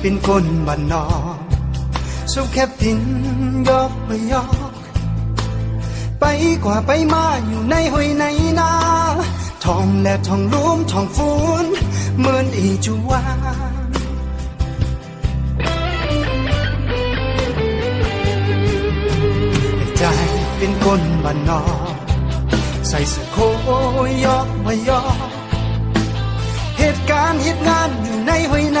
เป็นคนบ้านนอกสุขแคบดินยอกไปยอก ไปกว่าไปมาอยู่ในห้วยในนาทองและทองรวมทองฟูนเหมือนอีจูวาใจเป็นคนบ้านนอกใส่เสื้อโคยอกมายอก เหตุการณ์เหตุงานอยู่ในห้วยใน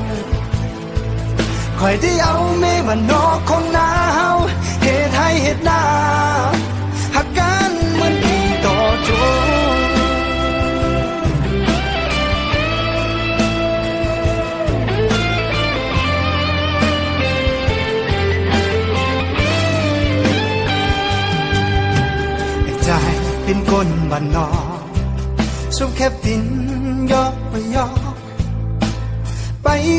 วบ้านนอกคอยเบามีเงินมีคำมันบ่เอาปานอยเบากูคอยเป็นใจบ้านอกครเลยสาวบ้านนอกคอยที่เอาเมบ้านนอของหนาเหตุให้เหตุหน้าหักกันเหมือนดีต่อจูให้ใจเป็นคนบ้านนอกสุขแคบดินยอกไปยอก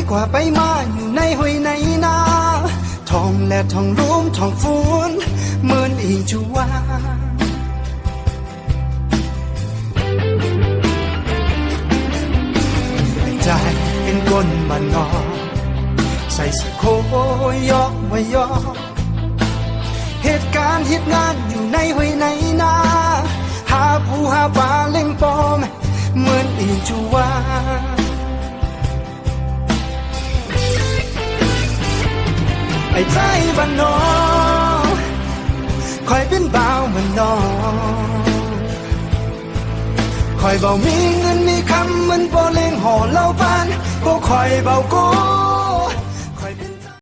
กว่าไปมาอยู่ในห้วยในนาทองและทองรวมทองฟูนเหมือนอีจูวาให้ใจเป็นคนบ้านนอใส่เสื้อโคยอกไว้ยอกเหตุการณ์เหตุงานอยู่ในห้วยในนาหาผู้หาปลาเล่งปอมเหมือนอีจูวา ไอ้ใจบ้านนองคอยเป็นบ่าวมันนองคอยเบามีเงินมีคำมันบ่เล่งห่อเล่าปานก็คอยเบากู